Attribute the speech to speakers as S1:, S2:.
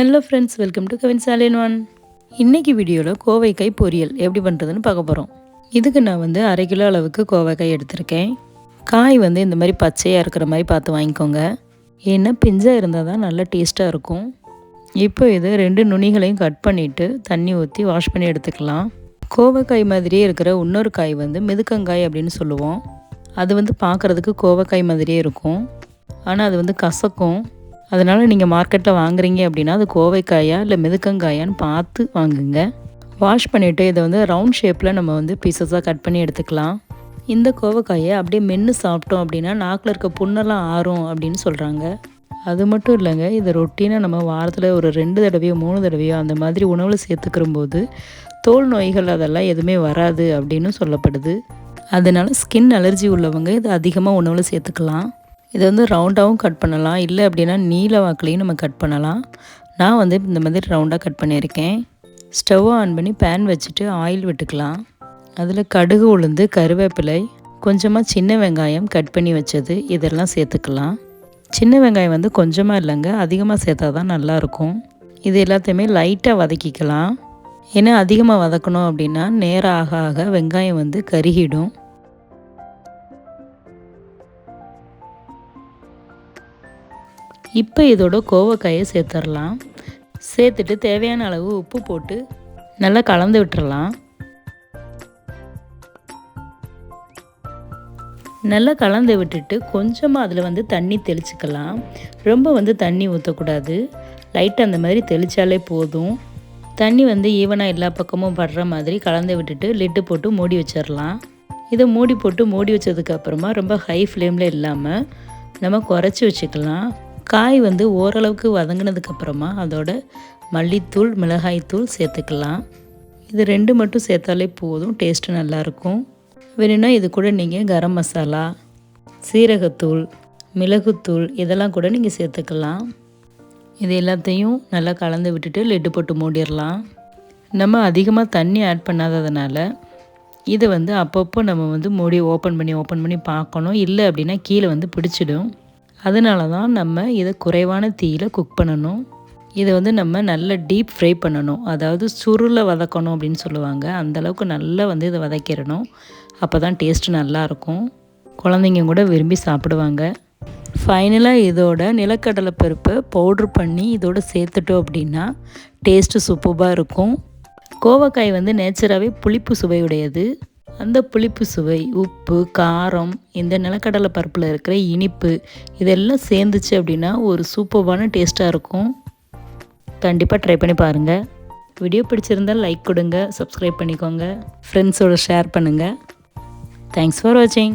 S1: Hello friends welcome to Kavin சாலின் one இன்றைக்கி வீடியோவில் கோவைக்காய் பொரியல் எப்படி பண்ணுறதுன்னு பார்க்க போகிறோம் இதுக்கு நான் வந்து அரை கிலோ அளவுக்கு கோவைக்காய் எடுத்திருக்கேன். காய் வந்து இந்த மாதிரி பச்சையாக இருக்கிற மாதிரி பார்த்து வாங்கிக்கோங்க. ஏன்னா பிஞ்சாக இருந்தால் தான் நல்லா டேஸ்ட்டாக இருக்கும். இப்போ இது ரெண்டு நுனிகளையும் கட் பண்ணிவிட்டு தண்ணி ஊற்றி வாஷ் பண்ணி எடுத்துக்கலாம். கோவைக்காய் மாதிரியே இருக்கிற இன்னொரு காய் வந்து மிதுக்கங்காய் அப்படின்னு சொல்லுவோம். அது வந்து பார்க்குறதுக்கு கோவைக்காய் மாதிரியே இருக்கும். ஆனால் அது வந்து கசக்கும். அதனால் நீங்கள் மார்க்கெட்டில் வாங்குறீங்க அப்படின்னா அது கோவைக்காயா இல்லை மிதுக்கங்காயான்னு பார்த்து வாங்குங்க. வாஷ் பண்ணிவிட்டு இதை வந்து ரவுண்ட் ஷேப்பில் நம்ம வந்து பீசஸாக கட் பண்ணி எடுத்துக்கலாம். இந்த கோவைக்காயை அப்படியே மென்று சாப்பிட்டோம் அப்படின்னா நாக்கில் இருக்க புண்ணெல்லாம் ஆறும் அப்படின்னு சொல்கிறாங்க அது மட்டும் இல்லைங்க இதை ரொட்டீனாக நம்ம வாரத்தில் ஒரு ரெண்டு தடவையோ மூணு தடவையோ அந்த மாதிரி உணவில் சேர்த்துக்கிற போது தோல் நோய்கள் அதெல்லாம் எதுவுமே வராது அப்படின்னு சொல்லப்படுது. அதனால் ஸ்கின் அலர்ஜி உள்ளவங்க இதை அதிகமாக உணவில் சேர்த்துக்கலாம். இதை வந்து ரவுண்டாகவும் கட் பண்ணலாம். இல்லை அப்படின்னா நீல வாக்குலையும் நம்ம கட் பண்ணலாம். நான் வந்து இந்த மாதிரி ரவுண்டாக கட் பண்ணியிருக்கேன். ஸ்டவ்வை ஆன் பண்ணி பேன் வச்சுட்டு ஆயில் விட்டுக்கலாம். அதில் கடுகு உளுந்து கருவேப்பிலை கொஞ்சமாக சின்ன வெங்காயம் கட் பண்ணி வச்சது இதெல்லாம் சேர்த்துக்கலாம். சின்ன வெங்காயம் வந்து கொஞ்சமாக இல்லைங்க அதிகமாக சேர்த்தா தான் நல்லாயிருக்கும். இது எல்லாத்தையுமே லைட்டாக வதக்கிக்கலாம். ஏன்னா அதிகமாக வதக்கணும் அப்படின்னா நேரம் ஆக ஆக வெங்காயம் வந்து கருகிடும். இப்போ இதோட கோவக்காயை சேர்த்துடலாம். சேர்த்துட்டு தேவையான அளவு உப்பு போட்டு நல்லா கலந்து விட்டுறலாம். நல்லா கலந்து விட்டுட்டு கொஞ்சமாக அதில் வந்து தண்ணி தெளிச்சுக்கலாம். ரொம்ப வந்து தண்ணி ஊற்றக்கூடாது லைட்டாக அந்த மாதிரி தெளித்தாலே போதும். தண்ணி வந்து ஈவனாக எல்லா பக்கமும் படுற மாதிரி கலந்து விட்டுட்டு லிட்டு போட்டு மூடி வச்சிடலாம். இதை மூடி போட்டு மூடி வச்சதுக்கப்புறமா ரொம்ப ஹை ஃப்ளேமில் இல்லாமல் நம்ம குறைச்சி வச்சுக்கலாம். காய் வந்து ஓரளவுக்கு வதங்கினதுக்கப்புறமா அதோட மல்லித்தூள் மிளகாய்த்தூள் சேர்த்துக்கலாம். இது ரெண்டு மட்டும் சேர்த்தாலே போதும் டேஸ்ட்டு நல்லாயிருக்கும். வேணும்னா இது கூட நீங்கள் கரம் மசாலா சீரகத்தூள் மிளகுத்தூள் இதெல்லாம் கூட நீங்கள் சேர்த்துக்கலாம். இது எல்லாத்தையும் நல்லா கலந்து விட்டுட்டு லெட்டு போட்டு மூடிடலாம். நம்ம அதிகமாக தண்ணி ஆட் பண்ணாததுனால இதை வந்து அப்பப்போ நம்ம வந்து மூடி ஓப்பன் பண்ணி ஓப்பன் பண்ணி பார்க்கணும். இல்லை அப்படின்னா கீழே வந்து பிடிச்சிடும். அதனால தான் நம்ம இதை குறைவான தீயில் குக் பண்ணணும். இதை வந்து நம்ம நல்ல டீப் ஃப்ரை பண்ணணும். அதாவது சுருளை வதக்கணும் அப்படின்னு சொல்லுவாங்க. அந்தளவுக்கு நல்லா வந்து இதை வதக்கிடணும். அப்போ தான் டேஸ்ட்டு நல்லாயிருக்கும் குழந்தைங்க கூட விரும்பி சாப்பிடுவாங்க. ஃபைனலாக இதோட நிலக்கடலை பருப்பை பவுட்ரு பண்ணி இதோடு சேர்த்துட்டோம் அப்படின்னா டேஸ்ட்டு சூப்பராக இருக்கும். கோவக்காய் வந்து நேச்சராகவே புளிப்பு சுவையுடையது. அந்த புளிப்பு சுவை உப்பு காரம் இந்த நிலக்கடலை பருப்பில் இருக்கிற இனிப்பு இதெல்லாம் சேர்ந்துச்சு அப்படின்னா ஒரு சூப்பர்வான டேஸ்ட்டாக இருக்கும். கண்டிப்பாக ட்ரை பண்ணி பாருங்கள் வீடியோ பிடிச்சிருந்தால் லைக் கொடுங்க சப்ஸ்கிரைப் பண்ணிக்கோங்க ஃப்ரெண்ட்ஸோட ஷேர் பண்ணுங்கள் தேங்க்ஸ் ஃபார் வாட்சிங்